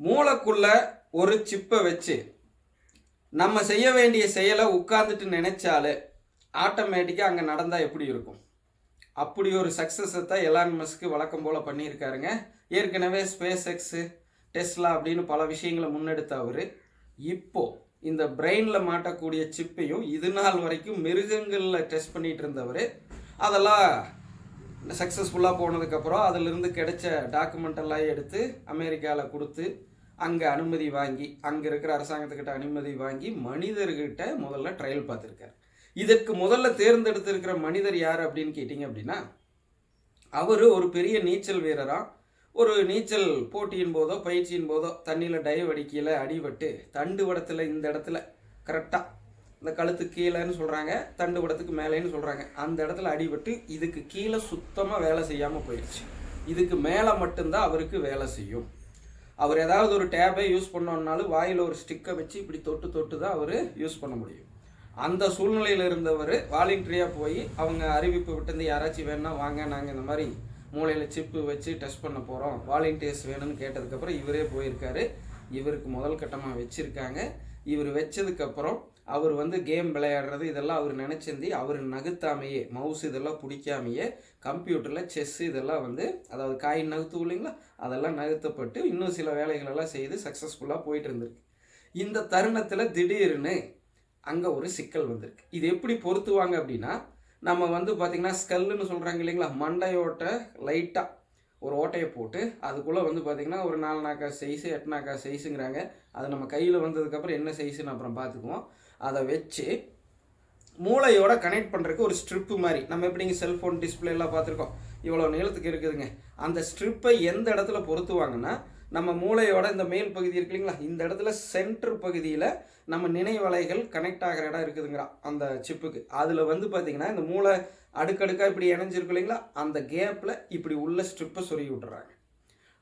மூளைக்குள்ள ஒரு சிப்பை வச்சு நம்ம செய்ய வேண்டிய செயலை உட்கார்ந்துட்டு நினைச்சாலே ஆட்டோமேட்டிக்காக அங்கே நடந்தால் எப்படி இருக்கும்? அப்படி ஒரு சக்ஸஸை தான் எலான் மஸ்க்கு வழக்கம் போல் பண்ணியிருக்காருங்க. ஏற்கனவே ஸ்பேஸ் எக்ஸு டெஸ்லா அப்படின்னு பல விஷயங்களை முன்னெடுத்த அவர். இப்போ இந்த பிரெயினில் மாட்டக்கூடிய சிப்பையும் இது நாள் வரைக்கும் மிருகங்களில் டெஸ்ட் பண்ணிகிட்டு இருந்தவர். அதெல்லாம் சக்ஸஸ்ஃபுல்லாக போனதுக்கப்புறம் அதிலிருந்து கிடைச்ச டாக்குமெண்ட் எல்லாம் எடுத்து அமெரிக்காவில் கொடுத்து அங்கே அனுமதி வாங்கி அங்கே இருக்கிற அரசாங்கத்துக்கிட்ட அனுமதி வாங்கி மனிதர்கிட்ட முதல்ல ட்ரையல் பார்த்துருக்காரு. இதற்கு முதல்ல தேர்ந்தெடுத்திருக்கிற மனிதர் யார் அப்படின்னு கேட்டிங்க அப்படின்னா அவர் ஒரு பெரிய நீச்சல் வீரராக ஒரு நீச்சல் போட்டியின் போதோ பயிற்சியின் போதோ தண்ணியில் டைவ் அடிக்கையில் அடிபட்டு தண்டு வடத்தில் இந்த இடத்துல கரெக்டாக இந்த கழுத்து கீழேன்னு சொல்கிறாங்க தண்டு வடத்துக்கு மேலேன்னு சொல்கிறாங்க அந்த இடத்துல அடிபட்டு இதுக்கு கீழே சுத்தமாக வேலை செய்யாமல் போயிடுச்சு இதுக்கு மேலே மட்டும்தான் அவருக்கு வேலை செய்யும். அவர் ஏதாவது ஒரு டேபை யூஸ் பண்ணோன்னாலும் வாயில் ஒரு ஸ்டிக்கை வச்சு இப்படி தொட்டு தொட்டு தான் அவர் யூஸ் பண்ண முடியும். அந்த சூழ்நிலையில் இருந்தவர் வாலண்டரியாக போய் அவங்க அறிவிப்பு விட்டு யாராச்சும் வேணும்னா வாங்க நாங்கள் இந்த மாதிரி மூளையில் சிப்பு வச்சு டெஸ்ட் பண்ண போகிறோம் வாலண்டியர்ஸ் வேணும்னு கேட்டதுக்கப்புறம் இவரே போயிருக்காரு. இவருக்கு முதல் கட்டமாக வச்சுருக்காங்க. இவர் வச்சதுக்கப்புறம் அவர் வந்து கேம் விளையாடுறது இதெல்லாம் அவர் நினச்சிருந்து அவர் நகுத்தாமையே மவுஸ் இதெல்லாம் பிடிக்காமையே கம்ப்யூட்டரில் செஸ் இதெல்லாம் வந்து அதாவது காயின் நகர்த்துவோம் இல்லைங்களா? அதெல்லாம் நகர்த்தப்பட்டு இன்னும் சில வேலைகளெல்லாம் செய்து சக்ஸஸ்ஃபுல்லாக போயிட்டு இருந்திருக்கு இந்த தருணத்தில் திடீர்னு அங்கே ஒரு சிக்கல் வந்திருக்கு. இது எப்படி பொருத்துவாங்க அப்படின்னா நம்ம வந்து பார்த்திங்கன்னா ஸ்கல்லுன்னு சொல்கிறாங்க இல்லைங்களா? மண்டையோட்டை லைட்டாக ஒரு ஓட்டையை போட்டு அதுக்குள்ளே வந்து பார்த்திங்கன்னா ஒரு நாலு நாக்கா சைஸு எட்டு நாக்கா சைஸுங்கிறாங்க அது நம்ம கையில் வந்ததுக்கப்புறம் என்ன சைஸுன்னு அப்புறம் பார்த்துக்குவோம் அதை வச்சு மூளையோட கனெக்ட் பண்ணுறதுக்கு ஒரு ஸ்ட்ரிப்பு மாதிரி. நம்ம எப்படிங்க செல்ஃபோன் டிஸ்பிளேலாம் பார்த்துருக்கோம். இவ்வளோ நீளத்துக்கு இருக்குதுங்க. அந்த ஸ்ட்ரிப்பை எந்த இடத்துல பொருத்துவாங்கன்னா நம்ம மூளையோட இந்த மேல் பகுதி இருக்கு இல்லைங்களா? இந்த இடத்துல சென்டர் பகுதியில் நம்ம நினைவலைகள் கனெக்ட் ஆகிற இடம் இருக்குதுங்கிறான் அந்த சிப்புக்கு அதில் வந்து பார்த்திங்கன்னா இந்த மூளை அடுக்கடுக்காக இப்படி இணைஞ்சிருக்கு இல்லைங்களா? அந்த கேப்பில் இப்படி உள்ள ஸ்ட்ரிப்பை சொருகி விட்டுறாங்க.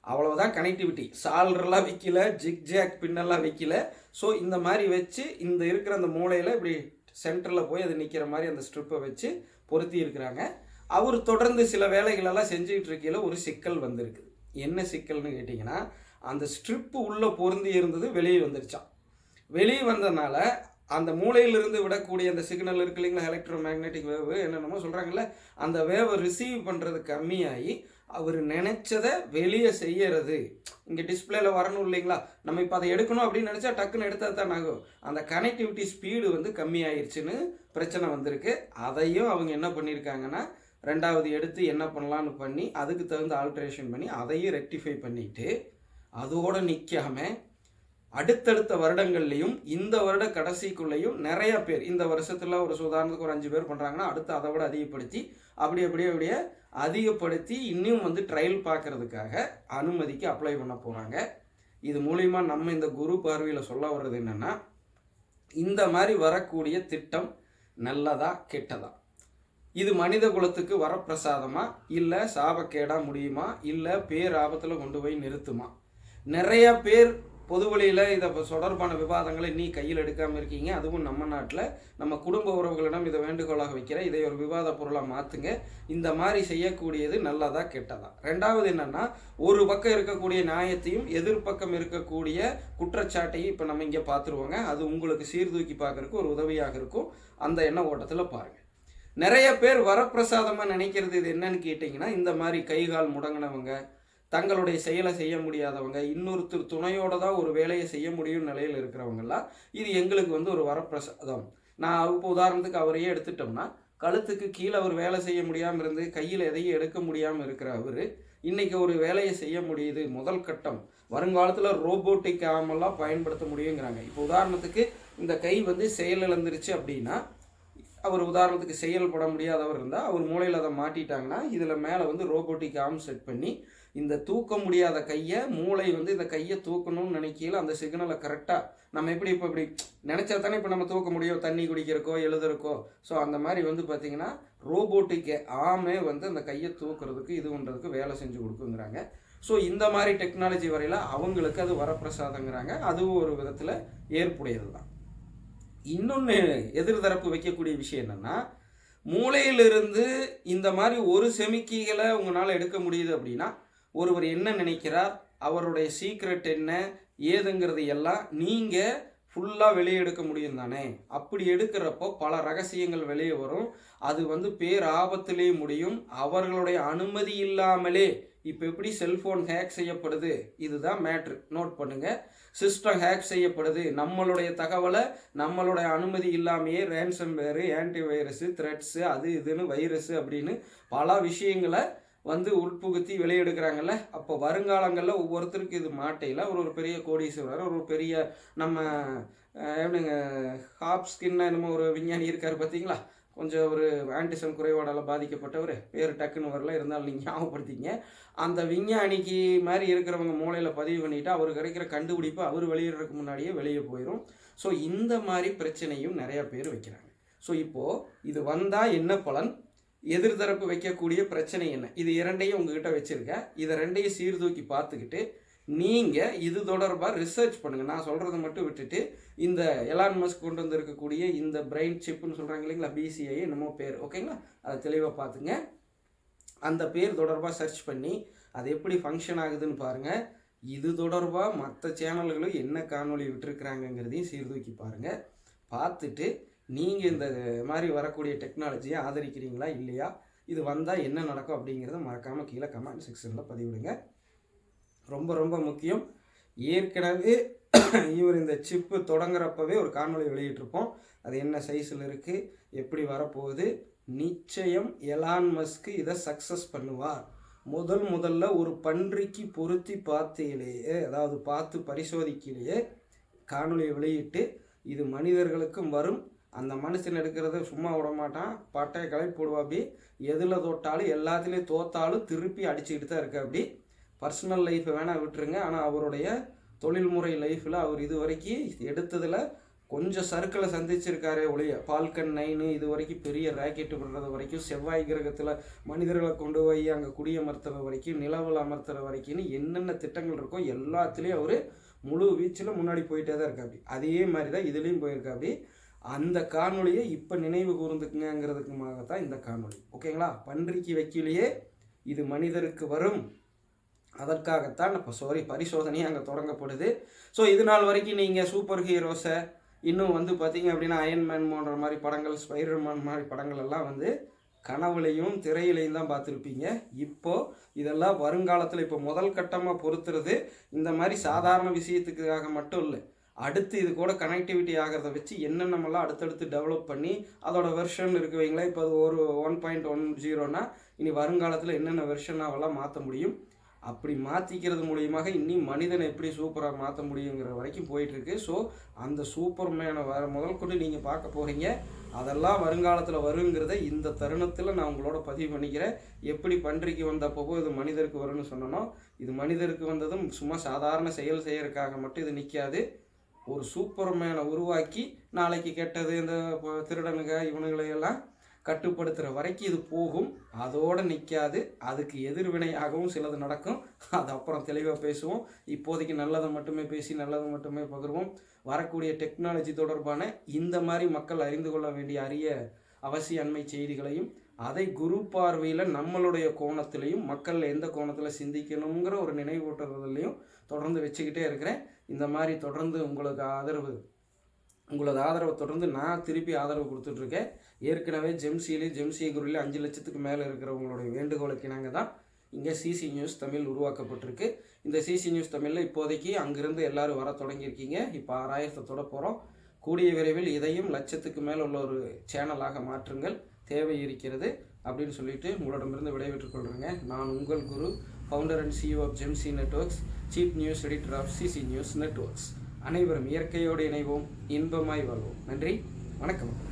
அவ்வளவுதான் கனெக்டிவிட்டி சால்ரெல்லாம் வைக்கல ஜிக் ஜாக் பின்னெல்லாம் வைக்கல. ஸோ இந்த மாதிரி வச்சு இந்த இருக்கிற அந்த மூளையில் இப்படி சென்டரில் போய் அது நிற்கிற மாதிரி அந்த ஸ்ட்ரிப்பை வச்சு பொருத்தி இருக்கிறாங்க. அவர் தொடர்ந்து சில வேலைகளெல்லாம் செஞ்சுக்கிட்டு இருக்கையில் ஒரு சிக்கல் வந்திருக்குது என்ன சிக்கல்னு கேட்டிங்கன்னா அந்த ஸ்ட்ரிப்பு உள்ளே பொருந்தி இருந்தது வெளியே வந்துருச்சான் வெளியே வந்ததுனால அந்த மூளையிலிருந்து விடக்கூடிய அந்த சிக்னல் இருக்கு இல்லைங்களா எலக்ட்ரோ மேக்னெட்டிக் வேவ் என்னென்னமோ சொல்கிறாங்கல்ல அந்த வேவை ரிசீவ் பண்ணுறது கம்மியாகி அவர் நினச்சதை வெளியே செய்யறது. இங்கே டிஸ்பிளேல வரணும் இல்லைங்களா? நம்ம இப்போ அதை எடுக்கணும் அப்படின்னு நினச்சா டக்குன்னு எடுத்தால் தான் ஆகும். அந்த கனெக்டிவிட்டி ஸ்பீடு வந்து கம்மியாயிருச்சுன்னு பிரச்சனை வந்திருக்கு. அதையும் அவங்க என்ன பண்ணியிருக்காங்கன்னா ரெண்டாவது எடுத்து என்ன பண்ணலான்னு பண்ணி அதுக்கு தகுந்த ஆல்ட்ரேஷன் பண்ணி அதையும் ரெக்டிஃபை பண்ணிட்டு அதோடு நிற்காம அடுத்தடுத்த வருடங்கள்லையும் இந்த வருட கடைசிக்குள்ளேயும் நிறைய பேர் இந்த வருஷத்தில் ஒரு உதாரணத்துக்கு ஒரு அஞ்சு பேர் பண்ணுறாங்கன்னா அடுத்து அதை விட அதிகப்படுத்தி அப்படி அப்படியே அப்படியே அதிகப்படுத்தி இன்னும் வந்து ட்ரையல் பார்க்கறதுக்காக அனுமதிக்கு அப்ளை பண்ண போகிறாங்க இது மூலிமா நம்ம இந்த குரு பார்வையில் சொல்ல வர்றது என்னென்னா இந்த மாதிரி வரக்கூடிய திட்டம் நல்லதா கெட்டதா? இது மனித குலத்துக்கு வரப்பிரசாதமா இல்லை சாபக்கேடா முடியுமா? இல்லை பேராபத்தில் கொண்டு போய் நிறுத்துமா? நிறைய பேர் பொது வழியில் இதை தொடர்பான விவாதங்களை நீ கையில் எடுக்காமல் இருக்கீங்க. அதுவும் நம்ம நாட்டில். நம்ம குடும்ப உறவுகளிடம் இதை வேண்டுகோளாக வைக்கிற இதை ஒரு விவாத பொருளாக மாற்றுங்க இந்த மாதிரி செய்யக்கூடியது நல்லதா கெட்டதா? ரெண்டாவது என்னன்னா ஒரு பக்கம் இருக்கக்கூடிய நியாயத்தையும் எதிர்ப்பக்கம் இருக்கக்கூடிய குற்றச்சாட்டையும் இப்போ நம்ம இங்கே பார்த்துருவோங்க அது உங்களுக்கு சீர்தூக்கி பார்க்குறக்கு ஒரு உதவியாக இருக்கும். அந்த எண்ண ஓட்டத்தில் பாருங்கள் நிறைய பேர் வரப்பிரசாதமாக நினைக்கிறது இது என்னன்னு கேட்டிங்கன்னா இந்த மாதிரி கை கால் முடங்கினவங்க தங்களுடைய செயலை செய்ய முடியாதவங்க இன்னொருத்தர் துணையோட தான் ஒரு வேலையை செய்ய முடியும் நிலையில் இருக்கிறவங்கெல்லாம் இது எங்களுக்கு வந்து ஒரு வரப்பிரசாதம். நான் இப்போ உதாரணத்துக்கு அவரையே எடுத்துட்டோம்னா கழுத்துக்கு கீழே அவர் வேலை செய்ய முடியாமல் இருந்து கையில் எதையும் எடுக்க முடியாமல் இருக்கிற அவர் இன்றைக்கி ஒரு வேலையை செய்ய முடியுது முதல் கட்டம். வருங்காலத்தில் ரோபோட்டிக் ஆமெல்லாம் பயன்படுத்த முடியுங்கிறாங்க. இப்போ உதாரணத்துக்கு இந்த கை வந்து செயலிழந்துருச்சு அப்படின்னா அவர் உதாரணத்துக்கு செயல்பட முடியாதவர் இருந்தால் அவர் மூளையில் அதை மாட்டிட்டாங்கன்னா இதில் மேலே வந்து ரோபோட்டிக் ஆர்ம் செட் பண்ணி இந்த தூக்க முடியாத கையை மூளை வந்து இந்த கையை தூக்கணும்னு நினைக்கையில் அந்த சிக்னலை கரெக்டாக நம்ம எப்படி இப்போ இப்படி நினச்சா தானே இப்போ நம்ம தூக்க முடியும் தண்ணி குடிக்கிறக்கோ எழுதுறக்கோ. ஸோ அந்த மாதிரி வந்து பார்த்திங்கன்னா ரோபோட்டிக் ஆமே வந்து அந்த கையை தூக்குறதுக்கு இது பண்ணுறதுக்கு வேலை செஞ்சு கொடுக்குங்கிறாங்க. ஸோ இந்த மாதிரி டெக்னாலஜி வரையில் அவங்களுக்கு அது வரப்பிரசாதங்கிறாங்க. அதுவும் ஒரு விதத்தில் ஏற்புடையது தான் இன்னொன்று எதிர்தரப்பு வைக்கக்கூடிய விஷயம் என்னென்னா மூளையிலிருந்து இந்த மாதிரி ஒரு செமிக்கிகளை உங்களால் எடுக்க முடியுது அப்படின்னா ஒருவர் என்ன நினைக்கிறார்? அவருடைய சீக்ரெட் என்ன? ஏதுங்கிறது எல்லாம் நீங்கள் ஃபுல்லாக வெளியே எடுக்க முடியும் தானே? அப்படி எடுக்கிறப்போ பல ரகசியங்கள் வெளியே வரும். அது வந்து பேராபத்திலே முடியும். அவர்களுடைய அனுமதி இல்லாமலே இப்போ எப்படி செல்ஃபோன் ஹேக் செய்யப்படுது? இதுதான் மேட்ரு நோட் பண்ணுங்கள் சிஸ்டம் ஹேக் செய்யப்படுது. நம்மளுடைய தகவலை நம்மளுடைய அனுமதி இல்லாமையே ரேன்சம் வேறு ஆன்டி வைரஸு த்ரெட்ஸு அது இதுன்னு வைரஸு அப்படின்னு பல விஷயங்களை வந்து உட்புகுத்தி விளையெடுக்கிறாங்கல்ல? அப்போ வருங்காலங்களில் ஒவ்வொருத்தருக்கு இது மாட்டையில் ஒரு ஒரு பெரிய கோடீஸ்வரர் ஒரு பெரிய நம்ம எப்படிங்க ஹாப் ஸ்கின் என்னமோ ஒரு விஞ்ஞானி இருக்கார் பார்த்தீங்களா கொஞ்சம் ஒரு ஆன்டிசன் குறைபாடால் பாதிக்கப்பட்டவர். பேர் டக்குன்னு வரல இருந்தாலும் நீங்கள் ஞாபகப்படுத்திங்க அந்த விஞ்ஞானிக்கு மாதிரி இருக்கிறவங்க மூளையில் பதிவு பண்ணிவிட்டு அவர் கிடைக்கிற கண்டுபிடிப்பு அவர் வெளியிடுறதுக்கு முன்னாடியே வெளியே போயிடும் ஸோ இந்த மாதிரி பிரச்சனையும் நிறையா பேர் வைக்கிறாங்க. ஸோ இப்போது இது வந்தால் என்ன பலன்? எதிர்தரப்பு வைக்கக்கூடிய பிரச்சனை என்ன? இது இரண்டையும் உங்ககிட்ட வச்சுருக்கேன். இதை ரெண்டையும் சீர்தூக்கி பார்த்துக்கிட்டு நீங்கள் இது தொடர்பாக ரிசர்ச் பண்ணுங்கள் நான் சொல்கிறத மட்டும் விட்டுட்டு இந்த எலான் மஸ்க் கொண்டு வந்திருக்கக்கூடிய இந்த பிரெயின் சிப்புன்னு சொல்கிறாங்க இல்லைங்களா? பிசிஐ என்னமோ பேர். ஓகேங்களா அதை தெளிவாக பார்த்துங்க. அந்த பேர் தொடர்பாக சர்ச் பண்ணி அது எப்படி ஃபங்க்ஷன் ஆகுதுன்னு பாருங்கள் இது தொடர்பாக மற்ற சேனல்களும் என்ன காணொலி விட்டுருக்குறாங்கங்கிறதையும் சீர்தூக்கி பாருங்கள் பார்த்துட்டு நீங்கள் இந்த மாதிரி வரக்கூடிய டெக்னாலஜியை ஆதரிக்கிறீங்களா இல்லையா? இது வந்தால் என்ன நடக்கும் அப்படிங்கிறத மறக்காமல் கீழே கமெண்ட் செக்ஷனில் பதிவிடுங்க. ரொம்ப ரொம்ப முக்கியம். ஏற்கனவே இவர் இந்த சிப்பு தொடங்குறப்பவே ஒரு காணொலி வெளியிட்டிருப்போம். அது என்ன சைஸில் இருக்குது எப்படி வரப்போகுது? நிச்சயம் எலான் மஸ்க்கு இதை சக்ஸஸ் பண்ணுவார். முதல் முதல்ல ஒரு பன்றிக்கு பொருத்தி பார்த்தையிலேயே அதாவது பார்த்து பரிசோதிக்கையிலேயே காணொலியை வெளியிட்டு இது மனிதர்களுக்கும் வரும். அந்த மனுஷன் எடுக்கிறத சும்மா விட மாட்டான் பட்டையை களை போடுவாப்பி எதில் தொட்டாலும் எல்லாத்துலேயும் தோத்தாலும் திருப்பி அடிச்சுக்கிட்டு தான் இருக்கு அப்படி. பர்சனல் லைஃப்பை வேணால் விட்டுருங்க. ஆனால் அவருடைய தொழில்முறை லைஃப்பில் அவர் இது வரைக்கும் எடுத்ததில் கொஞ்சம் சர்க்கிளை சந்திச்சிருக்காரே ஒழிய பால்கன் நைனு இது வரைக்கும் பெரிய ராக்கெட்டு விடுறது வரைக்கும் செவ்வாய் கிரகத்தில் மனிதர்களை கொண்டு போய் அங்கே குடியமர்த்துற வரைக்கும் நிலவில் அமர்த்துற வரைக்கும்னு என்னென்ன திட்டங்கள் இருக்கோ எல்லாத்துலேயும் அவர் முழு வீச்சில் முன்னாடி போயிட்டே தான் இருக்காப்படி அதே மாதிரி தான் இதுலேயும் போயிருக்காப்படி அந்த காணொளியை இப்போ நினைவு கூர்ந்துக்குங்கிறதுக்குமாகத்தான் இந்த காணொளி. ஓகேங்களா? பன்றிக்கு வைக்கலையே இது மனிதருக்கு வரும். அதற்காகத்தான் இப்போ சாரி பரிசோதனையே அங்கே தொடங்கப்படுது. ஸோ இது நாள் வரைக்கும் நீங்கள் சூப்பர் ஹீரோஸை இன்னும் வந்து பார்த்தீங்க அப்படின்னா அயன்மேன் போன்ற மாதிரி படங்கள் ஸ்பைடர்மேன் மாதிரி படங்கள் எல்லாம் வந்து கனவுலையும் திரையிலையும் தான் பார்த்துருப்பீங்க. இப்போது இதெல்லாம் வருங்காலத்தில் இப்போ முதல் கட்டமாக பொறுத்துறது இந்த மாதிரி சாதாரண விஷயத்துக்காக மட்டும் இல்லை. அடுத்து இது கூட கனெக்டிவிட்டி ஆகிறத வச்சு என்னென்னமெல்லாம் அடுத்தடுத்து டெவலப் பண்ணி அதோட வெர்ஷன் இருக்கு வைங்களேன் இப்போ அது ஒரு ஒன் பாயிண்ட் ஒன் ஜீரோனா இனி வருங்காலத்தில் என்னென்ன வெர்ஷனாவெல்லாம் மாற்ற முடியும்? அப்படி மாற்றிக்கிறது மூலியமாக இனி மனிதனை எப்படி சூப்பராக மாற்ற முடியுங்கிற வரைக்கும் போயிட்டுருக்கு. ஸோ அந்த சூப்பர் மேனை வர முதல் கொண்டு நீங்கள் பார்க்க போகிறீங்க அதெல்லாம் வருங்காலத்தில் வருங்கிறத இந்த தருணத்தில் நான் உங்களோட பதிவு பண்ணிக்கிறேன். எப்படி பன்றிக்கு வந்தப்போ இது மனிதருக்கு வரும்னு சொன்னனோ இது மனிதருக்கு வந்ததும் சும்மா சாதாரண செயல் செய்யறதுக்காக மட்டும் இது நிற்காது ஒரு சூப்பர் மேனை உருவாக்கி நாளைக்கு கெட்டது இந்த திருடனுங்க இவனுங்களையெல்லாம் கட்டுப்படுத்துகிற வரைக்கும் இது போகும். அதோடு நிற்காது அதுக்கு எதிர்வினையாகவும் சிலது நடக்கும். அது அப்புறம் தெளிவாக பேசுவோம். இப்போதைக்கு நல்லதை மட்டுமே பேசி நல்லதை மட்டுமே பகிர்வோம். வரக்கூடிய டெக்னாலஜி தொடர்பான இந்த மாதிரி மக்கள் அறிந்து கொள்ள வேண்டிய அரிய அவசிய அண்மை செய்திகளையும் அதை குரு பார்வையில் நம்மளுடைய கோணத்திலையும் மக்கள் எந்த கோணத்தில் சிந்திக்கணுங்கிற ஒரு நினைவூட்டுறதுலையும் தொடர்ந்து வச்சுக்கிட்டே இருக்கிறேன். இந்த மாதிரி தொடர்ந்து உங்களுக்கு ஆதரவு உங்களது ஆதரவை தொடர்ந்து நான் திருப்பி ஆதரவு கொடுத்துட்ருக்கேன். ஏற்கனவே ஜெம்சியிலே ஜெம்சி குருவிலையும் அஞ்சு லட்சத்துக்கு மேலே இருக்கிறவங்களுடைய வேண்டுகோளுக்கு நாங்கள் தான். இங்கே சிசி நியூஸ் தமிழ் உருவாக்கப்பட்டிருக்கு. இந்த சிசி நியூஸ் தமிழில் இப்போதைக்கு அங்கிருந்து எல்லாரும் வர தொடங்கியிருக்கீங்க. இப்போ ஆறாயிரத்தை தொட போகிறோம் கூடிய விரைவில் இதையும் லட்சத்துக்கு மேல் உள்ள ஒரு சேனலாக மாற்றுங்கள். தேவை இருக்கிறது அப்படின்னு சொல்லிட்டு உங்களிடமிருந்து விடைபெற்றுக் கொள்கிறேங்க நான் உங்கள் Guru founder and CEO of ஜெம்சி networks chief news editor of CC news networks அனைவரும் இயற்கையோடு இணைவோம். இன்பமாய் வாழ்வோம். நன்றி. வணக்கம்.